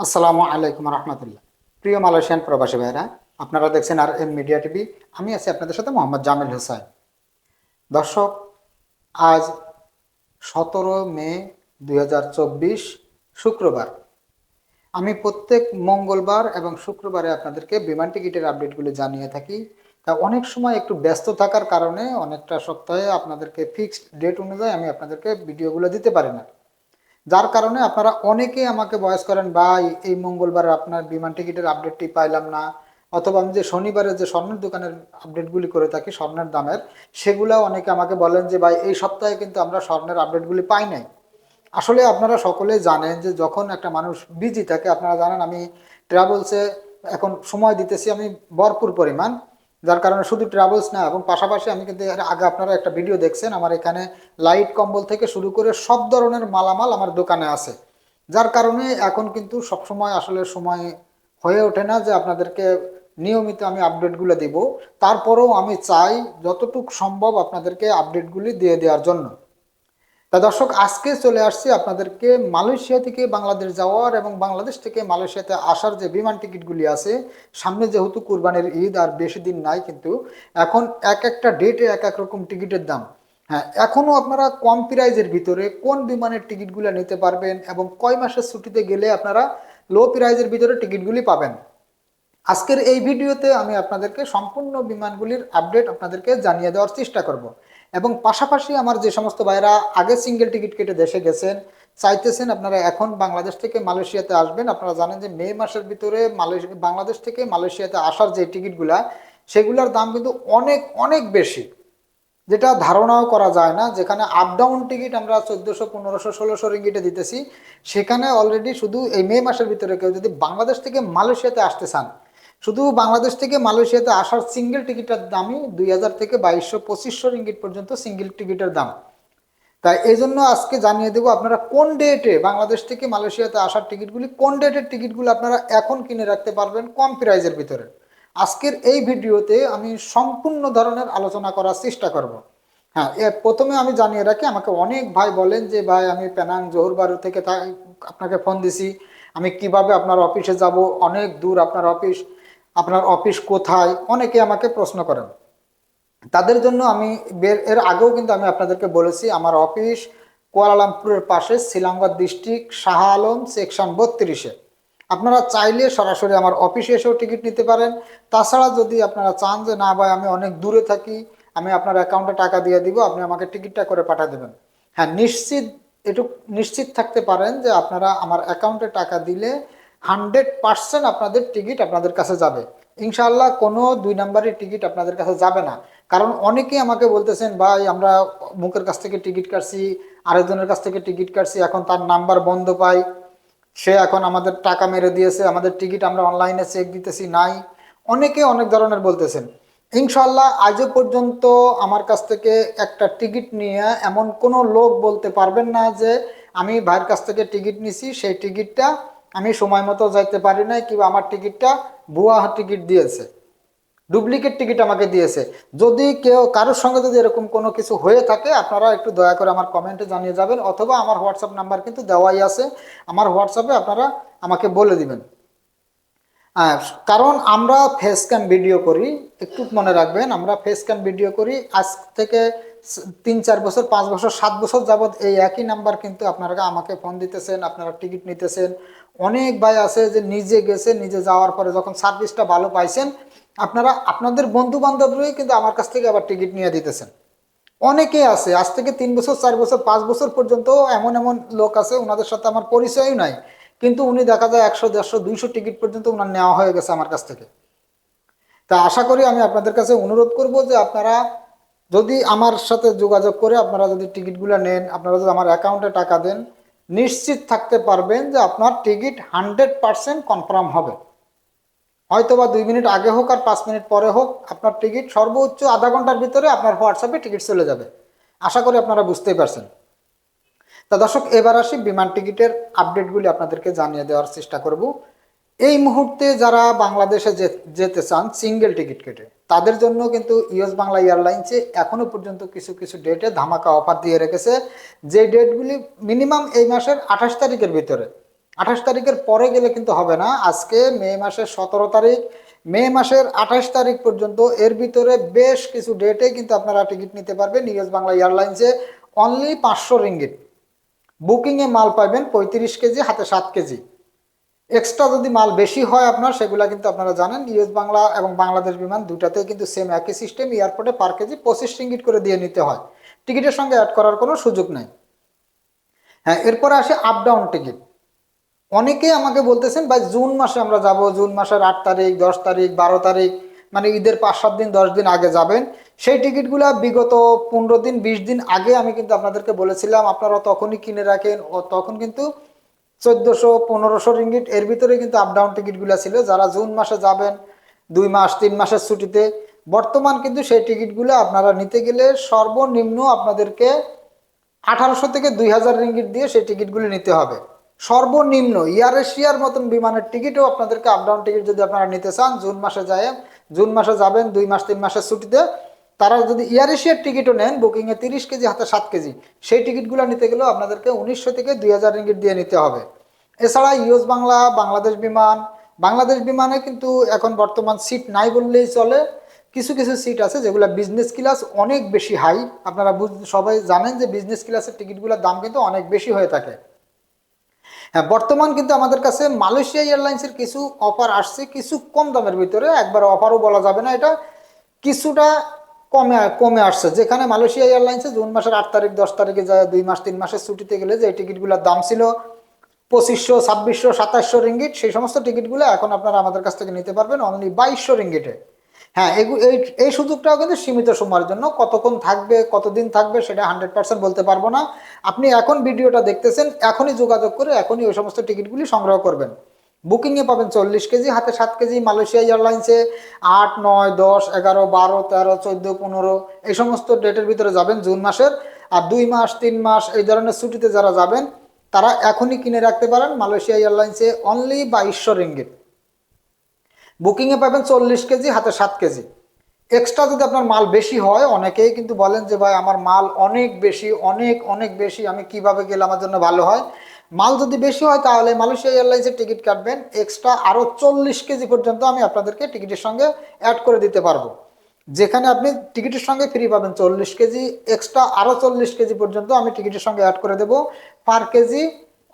আসসালামু আলাইকুম রহমতুল্লাহ। প্রিয় মালয়েশিয়ান প্রবাসী ভাইরা আপনারা দেখছেন আর এম মিডিয়া টিভি। আমি আছি আপনাদের সাথে মোহাম্মদ জামিল হোসাইন দর্শক, আজ সতেরো মে দু হাজার চব্বিশ শুক্রবার। আমি প্রত্যেক মঙ্গলবার এবং শুক্রবারে আপনাদেরকে বিমান টিকিটের আপডেটগুলি জানিয়ে থাকি। তা অনেক সময় একটু ব্যস্ত থাকার কারণে অনেকটা সপ্তাহে আপনাদেরকে ফিক্সড ডেট অনুযায়ী আমি আপনাদেরকে ভিডিওগুলো দিতে পারি না। যার কারণে আপনারা অনেকেই আমাকে বয়স করেন, ভাই, এই মঙ্গলবার আপনার বিমান টিকিটের আপডেটটি পাইলাম না। অথবা আমি যে শনিবারে যে স্বর্ণের দোকানের আপডেটগুলি করে থাকি, স্বর্ণের দামের সেগুলো অনেকে আমাকে বলেন যে, ভাই, এই সপ্তাহে কিন্তু আমরা স্বর্ণের আপডেটগুলি পাই নাই। আসলে আপনারা সকলে জানেন যে, যখন একটা মানুষ বিজি থাকে, আপনারা জানেন আমি ট্রাভেলসে এখন সময় দিতেছি আমি ভরপুর পরিমাণ। যার কারণে শুধু ট্রাভেলস না, এবং পাশাপাশি আমি কিন্তু আগে আপনারা একটা ভিডিও দেখছেন, আমার এখানে লাইট কম্বল থেকে শুরু করে সব ধরনের মালামাল আমার দোকানে আছে। যার কারণে এখন কিন্তু সবসময় আসলে সময় হয়ে ওঠে না যে আপনাদেরকে নিয়মিত আমি আপডেটগুলো দেবো। তারপরেও আমি চাই যতটুক সম্ভব আপনাদেরকে আপডেটগুলি দিয়ে দেওয়ার জন্য। তা দর্শক, আজকে চলে আসছি আপনাদেরকে মালয়েশিয়া থেকে বাংলাদেশ যাওয়ার এবং বাংলাদেশ থেকে মালয়েশিয়াতে আসার যে বিমান টিকিটগুলি আছে, সামনে যেহেতু কুরবানির ঈদ আর বেশি দিন নাই কিন্তু এখন এক একটা ডেটে এক এক রকম টিকিটের দাম। হ্যাঁ এখনও আপনারা কম প্রাইজের ভিতরে কোন বিমানের টিকিটগুলো নিতে পারবেন এবং কয় মাসের ছুটিতে গেলে আপনারা লো প্রাইজের ভিতরে টিকিটগুলি পাবেন? আজকের এই ভিডিওতে আমি আপনাদেরকে সম্পূর্ণ বিমানগুলির আপডেট আপনাদেরকে জানিয়ে দেওয়ার চেষ্টা করব। এবং পাশাপাশি আমার যে সমস্ত ভাইরা আগে সিঙ্গেল টিকিট কেটে দেশে গেছেন, চাইতেছেন আপনারা এখন বাংলাদেশ থেকে মালয়েশিয়াতে আসবেন। আপনারা জানেন যে মে মাসের ভিতরে মালয়েশিয়া বাংলাদেশ থেকে মালয়েশিয়াতে আসার যে টিকিটগুলা সেগুলোর দাম কিন্তু অনেক অনেক বেশি। যেটা ধারণাও করা যায় না, যেখানে আপ ডাউন টিকিট আমরা চোদ্দোশো, পনেরোশো, ষোলোশো রিঙ্গিটে দিতেছি, সেখানে অলরেডি শুধু এই মে মাসের ভিতরে কেউ যদি বাংলাদেশ থেকে মালয়েশিয়াতে আসতে চান শুধু বাংলাদেশ থেকে মালয়েশিয়াতে আসার সিঙ্গেল টিকিটের দামই দুই হাজার থেকে বাইশশো পঁচিশশো রিঙ্গিট পর্যন্ত সিঙ্গেল টিকিটের দাম। তাই এই জন্য আজকে জানিয়ে দেবো আপনারা কোন ডেটে বাংলাদেশ থেকে মালয়েশিয়াতে আসার টিকিটগুলি কোন ডেটের টিকিটগুলো আপনারা এখন কিনে রাখতে পারবেন কম প্রাইজের ভিতরে। আজকের এই ভিডিওতে আমি সম্পূর্ণ ধরনের আলোচনা করার চেষ্টা করব। হ্যাঁ প্রথমে আমি জানিয়ে রাখি, আমাকে অনেক ভাই বলেন যে, ভাই, আমি পেনাং জোহরবারু থেকে আপনাকে ফোন দিছি। আমি কীভাবে আপনার অফিসে যাব? অনেক দূর আপনার অফিস আপনার অফিস কোথায়? অনেকে আমাকে প্রশ্ন করেন। তাদের জন্য আমি এর আগেও কিন্তু আমি আপনাদেরকে বলেছি, আমার অফিস কুয়ালালামপুরের পাশে Selangor district Shah Alam, section বত্রিশে। আপনারা চাইলে সরাসরি আমার অফিসে এসেও টিকিট নিতে পারেন। তাছাড়া যদি আপনারা চান যে, না ভাই, আমি অনেক দূরে থাকি, আমি আপনার অ্যাকাউন্টে টাকা দিয়ে দিব, আপনি আমাকে টিকিটটা করে পাঠিয়ে দেবেন। হ্যাঁ নিশ্চিত একটু নিশ্চিত থাকতে পারেন যে, আপনারা আমার অ্যাকাউন্টে টাকা দিলে হান্ড্রেড পার্সেন্ট আপনাদের টিকিট আপনাদের কাছে যাবে। ইনশাল্লাহ কোনো দুই নাম্বারের টিকিট আপনাদের কাছে যাবে না। কারণ অনেকেই আমাকে বলতেছেন, ভাই, আমরা মুখের কাছ থেকে টিকিট কাটছি, আরেকজনের কাছ থেকে টিকিট কাটছি, এখন তার নাম্বার বন্ধ পাই। সে এখন আমাদের টাকা মেরে দিয়েছে, আমাদের টিকিট আমরা অনলাইনে চেক দিতেছি, নাই। অনেকে অনেক ধরনের বলতেছেন। ইনশাল্লাহ আজও পর্যন্ত আমার কাছ থেকে একটা টিকিট নিয়ে এমন কোনো লোক বলতে পারবেন না যে, আমি ভাইয়ের কাছ থেকে টিকিট নিছি, সেই টিকিটটা আমি সময় মতো যাইতে পারি নাই, কিংবা আমার টিকিটটা ভুয়া টিকিট দিয়েছে। ডুপ্লিকেট টিকিট আমাকে দিয়েছে। যদি কেউ কারোর সঙ্গে যদি এরকম কোনো কিছু হয়ে থাকে, আপনারা একটু দয়া করে আমার কমেন্টে জানিয়ে যাবেন, অথবা আমার হোয়াটসঅ্যাপ নাম্বার কিন্তু দেওয়াই আছে। আমার হোয়াটসঅ্যাপে আপনারা আমাকে বলে দিবেন। কারণ আমরা ফেস ক্যাম ভিডিও করি, একটু মনে রাখবেন, আমরা ফেস ক্যাম ভিডিও করি, আজ থেকে তিন, চার বছর, পাঁচ বছর, সাত বছর যাবৎ এই একই নাম্বার কিন্তু আপনারা আমাকে ফোন দিতেছেন, আপনারা টিকিট নিতেছেন অনেক ভাই আছে যে নিজে গেছে, নিজে যাওয়ার পরে যখন সার্ভিসটা ভালো পাইছেন, আপনারা আপনাদের বন্ধু বান্ধবরাই কিন্তু আমার কাছ থেকে আবার টিকিট নিয়ে দিতেছেন। অনেকে আছে, আজ থেকে তিন বছর, চার বছর, পাঁচ বছর পর্যন্ত এমন এমন লোক আছে, ওনাদের সাথে আমার পরিচয়ই নাই। কিন্তু উনি দেখা যায় একশো, দেড়শো, দুইশো টিকিট পর্যন্ত ওনার নেওয়া হয়ে গেছে আমার কাছ থেকে। তা আশা করি আমি আপনাদের কাছে অনুরোধ করব যে আপনারা যদি আমার সাথে যোগাযোগ করে আপনারা যদি টিকিটগুলো নেন, আপনারা যদি আমার অ্যাকাউন্টে টাকা দেন নিশ্চিত থাকতে পারবেন যে আপনার টিকিট হান্ড্রেড পারসেন্ট কনফার্ম হবে। হয়তো বা দুই মিনিট আগে হোক আর পাঁচ মিনিট পরে হোক, আপনার টিকিট সর্বোচ্চ আধা ঘণ্টার ভিতরে আপনার হোয়াটসঅ্যাপে টিকিট চলে যাবে। আশা করি আপনারা বুঝতেই পারছেন। তা দর্শক, এবার আসি বিমান টিকিটের আপডেটগুলি আপনাদেরকে জানিয়ে দেওয়ার চেষ্টা করব। এই মুহূর্তে যারা বাংলাদেশে যেতে চান সিঙ্গেল টিকিট কেটে, তাদের জন্য কিন্তু ইউএস বাংলা এয়ারলাইন্সে এখনও পর্যন্ত কিছু কিছু ডেটে ধামাকা অফার দিয়ে রেখেছে। যে ডেটগুলি মিনিমাম এই মাসের আঠাশ তারিখের ভিতরে, আঠাশ তারিখের পরে গেলে কিন্তু হবে না। আজকে মে মাসের সতেরো তারিখ, মে মাসের আঠাশ তারিখ পর্যন্ত এর ভিতরে বেশ কিছু ডেটে কিন্তু আপনারা টিকিট নিতে পারবেন ইউএস বাংলা এয়ারলাইন্সে অনলি পাঁচশো রিঙ্গিট বুকিংয়ে মাল পাবেন পঁয়ত্রিশ কেজি, হাতে সাত কেজি। এক্সট্রা যদি মাল বেশি হয় আপনার, সেগুলা কিন্তু আপনারা জানেন ইউএস বাংলা এবং বাংলাদেশ বিমান দুটাতে কিন্তু সেম একই সিস্টেম এয়ারপোর্টে পার কেজি পঁচিশ রিঙ্গিট করে দিয়ে নিতে হয়। টিকিটের সঙ্গে অ্যাড করার কোনো সুযোগ নেই। হ্যাঁ এরপরে আসে আপ ডাউন টিকিট অনেকেই আমাকে বলতেছেন, ভাই, জুন মাসে আমরা যাব, জুন মাসের আট তারিখ, দশ তারিখ, বারো তারিখ মানে ঈদের পাঁচ, সাত দিন, দশ দিন আগে যাবেন। সেই টিকিটগুলো বিগত পনেরো দিন, বিশ দিন আগে আমি কিন্তু আপনাদেরকে বলেছিলাম, আপনারা তখনই কিনে রাখেন, ও তখন কিন্তু চোদ্দোশো, পনেরোশো রিঙ্গিট এর ভিতরে কিন্তু আপ ডাউন টিকিটগুলো ছিল। যারা জুন মাসে যাবেন, দুই মাস, তিন মাসের ছুটিতে, বর্তমান কিন্তু সেই টিকিটগুলো আপনারা নিতে গেলে সর্বনিম্ন আপনাদেরকে আঠারোশো থেকে দুই হাজার রিঙ্গিট দিয়ে সেই টিকিটগুলি নিতে হবে। সর্বনিম্ন এয়ার এশিয়ার মতন বিমানের টিকিটও আপনাদেরকে আপ ডাউন টিকিট যদি আপনারা নিতে চান, জুন মাসে যায় জুন মাসে যাবেন, দুই মাস, তিন মাসের ছুটিতে তারা যদি এয়ার এশিয়ার টিকিটও নেন বুকিংয়ে তিরিশ কেজি হাতে সাত কেজি, সেই টিকিটগুলো নিতে গেলেও আপনাদেরকে উনিশশো থেকে দুই হাজার রিঙ্গিট দিয়ে নিতে হবে। এছাড়া ইউএস বাংলা, বাংলাদেশ বিমান, বাংলাদেশ বিমানে কিন্তু এখন বর্তমান সিট নাই বললেই চলে। কিছু কিছু সিট আছে যেগুলো বিজনেস ক্লাস অনেক বেশি হাই আপনারা বুঝ- সবাই জানেন যে বিজনেস ক্লাসের টিকিটগুলোর দাম কিন্তু অনেক বেশি হয়ে থাকে। হ্যাঁ বর্তমান কিন্তু আমাদের কাছে মালয়েশিয়া এয়ারলাইন্সের কিছু অফার আসছে, কিছু কম দামের ভিতরে। একবার অফারও বলা যাবে না এটা। কিছুটা কমে কমে আসছে। যেখানে মালয়েশিয়া এয়ারলাইন্সে জুন মাসের আট তারিখ, দশ তারিখে যায় দুই মাস, তিন মাসের ছুটিতে গেলে যে টিকিটগুলোর দাম ছিল পঁচিশশো, ছাব্বিশশো, সাতাশশো রিঙ্গিট সেই সমস্ত টিকিটগুলো এখন আপনারা আমাদের কাছ থেকে নিতে পারবেন অনলি বাইশশো রিঙ্গিটে। হ্যাঁ এই এই সুযোগটাও কিন্তু সীমিত সময়ের জন্য। কতক্ষণ থাকবে, কতদিন থাকবে সেটা হান্ড্রেড পার্সেন্ট বলতে পারব না। আপনি এখন ভিডিওটা দেখতেছেন, এখনই যোগাযোগ করে এখনই ওই সমস্ত টিকিটগুলি সংগ্রহ করবেন। বুকিংয়ে পাবেন চল্লিশ কেজি, হাতে সাত কেজি, মালয়েশিয়া এয়ারলাইন্সে আট, নয়, দশ, এগারো, বারো, তেরো, চোদ্দ, পনেরো, এই সমস্ত ডেটের ভিতরে যাবেন জুন মাসের। আর দুই মাস, তিন মাস, এই ধরনের ছুটিতে যারা যাবেন, তারা এখনই কিনে রাখতে পারেন মালয়েশিয়া এয়ারলাইন্সে অনলি বাইশশো রিঙ্গিট বুকিংয়ে পাবেন চল্লিশ কেজি, হাতে সাত কেজি। এক্সট্রা যদি আপনার মাল বেশি হয়, অনেকেই কিন্তু বলেন যে, ভাই, আমার মাল অনেক বেশি, অনেক অনেক বেশি, আমি কীভাবে গেলে আমার জন্য ভালো হয়? মাল যদি বেশি হয়, তাহলে মালয়েশিয়া এয়ারলাইন্সের টিকিট কাটবেন। এক্সট্রা আরও চল্লিশ কেজি পর্যন্ত আমি আপনাদেরকে টিকিটের সঙ্গে অ্যাড করে দিতে পারব। যেখানে আপনি টিকিটের সঙ্গে ফ্রি পাবেন চল্লিশ কেজি এক্সট্রা আরও চল্লিশ কেজি পর্যন্ত আমি টিকিটের সঙ্গে অ্যাড করে দেবো পার কেজি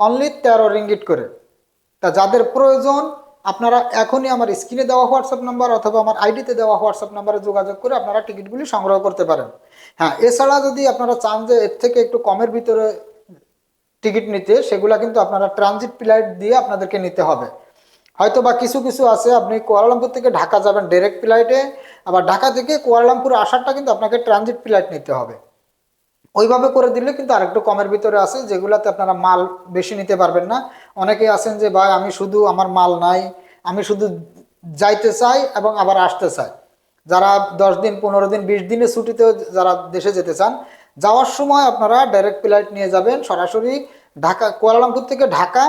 অনলি তেরো রিঙ্গিট করে। তা যাদের প্রয়োজন, আপনারা এখনই আমার স্ক্রিনে দেওয়া হোয়াটসঅ্যাপ নাম্বার অথবা আমার আইডিতে দেওয়া হোয়াটসঅ্যাপ নাম্বারে যোগাযোগ করে আপনারা টিকিটগুলি সংগ্রহ করতে পারেন। হ্যাঁ এছাড়া যদি আপনারা চান যে এর থেকে একটু কমের ভিতরে টিকিট নিতে, সেগুলা কিন্তু আপনারা ট্রানজিট ফ্লাইট দিয়ে আপনাদেরকে নিতে হবে। হয়তো বা কিছু কিছু আছে, আপনি কুয়ালালামপুর থেকে ঢাকা যাবেন ডাইরেক্ট ফ্লাইটে আবার ঢাকা থেকে কুয়ালালামপুর আসারটা কিন্তু আপনাকে ট্রানজিট ফ্লাইট নিতে হবে। ওইভাবে করে দিলে কিন্তু আরেকটু কমের ভিতরে আছে, যেগুলাতে আপনারা মাল বেশি নিতে পারবেন না। অনেকেই আছেন যে, ভাই, আমি শুধু আমার মাল নাই, আমি শুধু যাইতে চাই এবং আবার আসতে চাই। যারা দশ দিন, পনেরো দিন, বিশ দিনের ছুটিতে যারা দেশে যেতে চান যাওয়ার সময় আপনারা ডাইরেক্ট ফ্লাইট নিয়ে যাবেন সরাসরি ঢাকা, কুয়ালালামপুর থেকে ঢাকা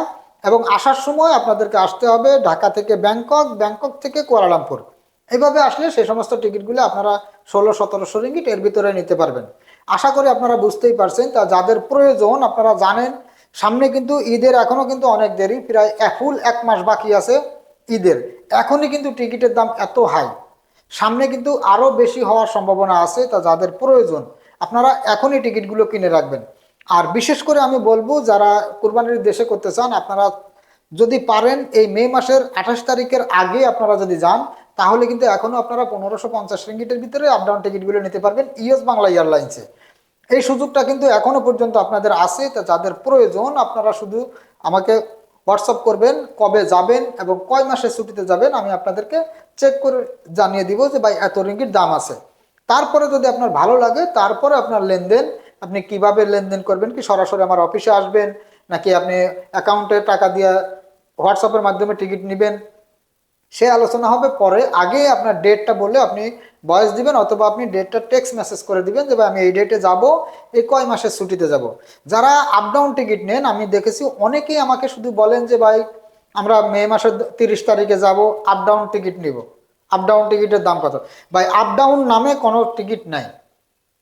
এবং আসার সময় আপনাদেরকে আসতে হবে ঢাকা থেকে ব্যাংকক ব্যাংকক থেকে কুয়ালালামপুর। এইভাবে আসলে সেই সমস্ত টিকিটগুলো আপনারা ষোলো, সতেরোশো রিঙ্গিট এর ভিতরে নিতে পারবেন। আশা করি আপনারা বুঝতেই পারছেন তা যাদের প্রয়োজন আপনারা জানেন, সামনে কিন্তু ঈদের এখনও কিন্তু অনেক দেরি, প্রায় ফুল এক মাস বাকি আছে ঈদের। এখনই কিন্তু টিকিটের দাম এত হাই। সামনে কিন্তু আরও বেশি হওয়ার সম্ভাবনা আছে তা যাদের প্রয়োজন আপনারা এখনই টিকিটগুলো কিনে রাখবেন। আর বিশেষ করে আমি বলব, যারা কুরবানির দেশে করতে চান, আপনারা যদি পারেন এই মে মাসের আঠাশ তারিখের আগে আপনারা যদি যান, তাহলে কিন্তু এখনও আপনারা পনেরোশো পঞ্চাশ রিঙ্গিটের ভিতরে আপডাউন টিকিটগুলো নিতে পারবেন ইউএস বাংলা এয়ারলাইন্সে। এই সুযোগটা কিন্তু এখনও পর্যন্ত আপনাদের আছে, তা যাদের প্রয়োজন আপনারা শুধু আমাকে হোয়াটসঅ্যাপ করবেন, কবে যাবেন এবং কয় মাসের ছুটিতে যাবেন, আমি আপনাদেরকে চেক করে জানিয়ে দিব যে, ভাই, এত রিঙ্গির দাম আছে। তারপরে যদি আপনার ভালো লাগে, তারপরে আপনার লেনদেন, আপনি কীভাবে লেনদেন করবেন, কি সরাসরি আমার অফিসে আসবেন, নাকি আপনি অ্যাকাউন্টে টাকা দিয়ে হোয়াটসঅ্যাপের মাধ্যমে টিকিট নেবেন, সে আলোচনা হবে। পরে আগে আপনার ডেটটা বললে আপনি বয়স দিবেন, অথবা আপনি ডেটটা টেক্সট মেসেজ করে দিবেন যে, ভাই, আমি এই ডেটে যাব, এই কয় মাসের ছুটিতে যাব। যারা আপ ডাউন টিকিট নেন, আমি দেখেছি অনেকেই আমাকে শুধু বলেন যে, ভাই, আমরা মে মাসের তিরিশ তারিখে যাব আপ ডাউন টিকিট নিব। আপ ডাউন টিকিটের দাম কত? ভাই আপ ডাউন নামে কোনো টিকিট নাই।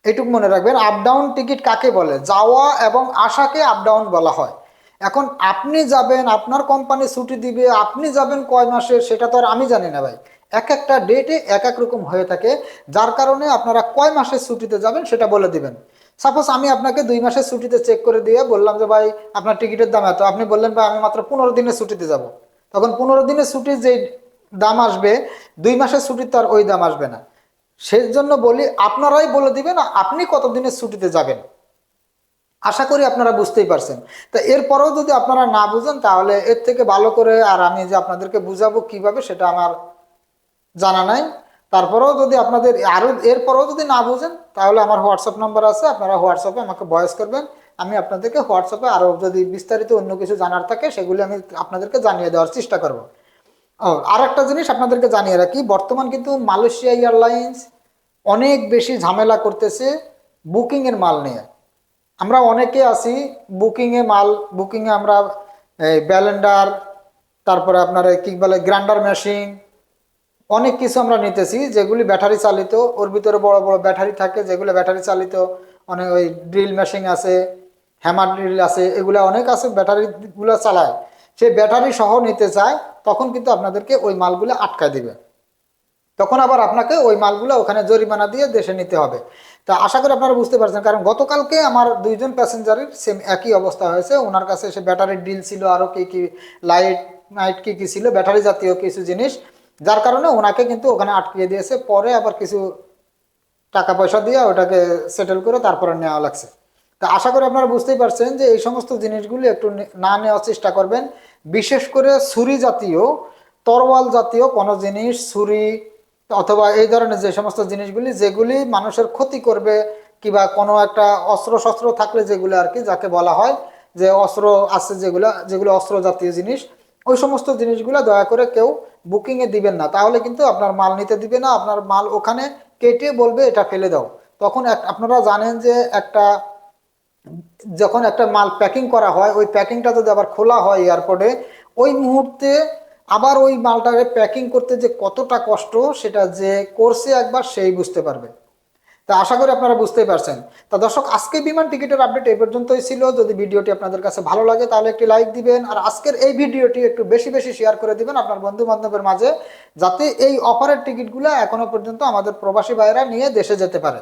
এটুকু মনে রাখবেন আপ ডাউন টিকিট কাকে বলে? যাওয়া এবং আসাকে আপ ডাউন বলা হয়। এখন আপনি যাবেন, আপনার কোম্পানি ছুটি দিবে, আপনি যাবেন কয় মাসের সেটা তো আর আমি জানি না ভাই। এক একটা ডেটে এক এক রকম হয়ে থাকে। যার কারণে আপনারা কয় মাসের ছুটিতে যাবেন সেটা বলে দিবেন। সাপোজ আমি আপনাকে দুই মাসের ছুটিতে চেক করে দিয়ে বললাম যে, ভাই, আপনার টিকিটের দাম এত। আপনি বললেন, ভাই, আমি মাত্র পনেরো দিনের ছুটিতে যাব। তখন পনেরো দিনের ছুটির যে দাম আসবে, দুই মাসের ছুটির আর ওই দাম আসবে না। সেই জন্য বলি, আপনারাই বলে দিবেন আপনি কতদিনের ছুটিতে যাবেন? আশা করি আপনারা বুঝতেই পারছেন। তা এরপরেও যদি আপনারা না বুঝেন, তাহলে এর থেকে ভালো করে, আর আমি যে আপনাদেরকে বুঝাবো কীভাবে, সেটা আমার জানা নাই। তারপরেও যদি আপনাদের আরও এরপরেও যদি না বুঝেন, তাহলে আমার হোয়াটসঅ্যাপ নাম্বার আছে, আপনারা হোয়াটসঅ্যাপে আমাকে ভয়েস করবেন। আমি আপনাদেরকে হোয়াটসঅ্যাপে আরও যদি বিস্তারিত অন্য কিছু জানার থাকে, সেগুলি আমি আপনাদেরকে জানিয়ে দেওয়ার চেষ্টা করব। ও আর একটা জিনিস আপনাদেরকে জানিয়ে রাখি, বর্তমান কিন্তু মালয়েশিয়া এয়ারলাইন্স অনেক বেশি ঝামেলা করতেছে বুকিংয়ের মাল নিয়ে। আমরা অনেকে আছি বুকিংয়ে মাল বুকিংয়ে আমরা ব্যালেন্ডার, তারপরে আপনার কি বলে গ্রাইন্ডার মেশিন, অনেক কিছু আমরা নিতেছি যেগুলি ব্যাটারি চালিত, ওর ভিতরে বড় বড় ব্যাটারি থাকে যেগুলো ব্যাটারি চালিত, অনেক ওই ড্রিল মেশিন আছে, হ্যামার ড্রিল আছে, এগুলো অনেক আছে ব্যাটারিগুলো চালায়। সেই ব্যাটারি সহ নিতে চায় তখন কিন্তু আপনাদেরকে ওই মালগুলো আটকায় দিবে। তখন আবার আপনাকে ওই মালগুলো ওখানে জরিমানা দিয়ে দেশে নিতে হবে। তা আশা করি আপনারা বুঝতে পারছেন, কারণ গতকালকে আমার দুইজন প্যাসেঞ্জারের সেম একই অবস্থা হয়েছে। ওনার কাছে সে ব্যাটারির ডিল ছিল আরও কী কী লাইট, নাইট কী কী ছিল, ব্যাটারি জাতীয় কিছু জিনিস, যার কারণে ওনাকে কিন্তু ওখানে আটকিয়ে দিয়েছে। পরে আবার কিছু টাকা পয়সা দিয়ে ওটাকে সেটেল করে তারপরে নেওয়া লাগছে। তা আশা করি আপনারা বুঝতেই পারছেন যে এই সমস্ত জিনিসগুলি একটু না নেওয়ার চেষ্টা করবেন। বিশেষ করে ছুরি জাতীয়, তরোয়াল জাতীয় কোনো জিনিস, ছুরি অথবা এই ধরনের যে সমস্ত জিনিসগুলি, যেগুলি মানুষের ক্ষতি করবে কিংবা কোনো একটা অস্ত্র শস্ত্র থাকলে যেগুলো আর কি, যাকে বলা হয় যে অস্ত্র আছে যেগুলো যেগুলো অস্ত্র জাতীয় জিনিস, ওই সমস্ত জিনিসগুলো দয়া করে কেউ বুকিংয়ে দিবেন না। তাহলে কিন্তু আপনার মাল নিতে দিবে না, আপনার মাল ওখানে কেটে বলবে, এটা ফেলে দাও। তখন আপনারা জানেন যে একটা যখন একটা মাল প্যাকিং করা হয়, ওই প্যাকিংটা যদি আবার খোলা হয় এয়ারপোর্টে ওই মুহূর্তে আবার ওই মালটাকে প্যাকিং করতে যে কতটা কষ্ট, সেটা যে করছে একবার সেই বুঝতে পারবে। তা আশা করি আপনারা বুঝতেই পারছেন। তা দর্শক, আজকে বিমান টিকিটের আপডেট এই পর্যন্তই ছিল। যদি ভিডিওটি আপনাদের কাছে ভালো লাগে, তাহলে একটি লাইক দিবেন। আর আজকের এই ভিডিওটি একটু বেশি বেশি শেয়ার করে দিবেন আপনার বন্ধু বান্ধবের মাঝে, যাতে এই অফারের টিকিটগুলো এখনও পর্যন্ত আমাদের প্রবাসী ভাইয়েরা নিয়ে দেশে যেতে পারে।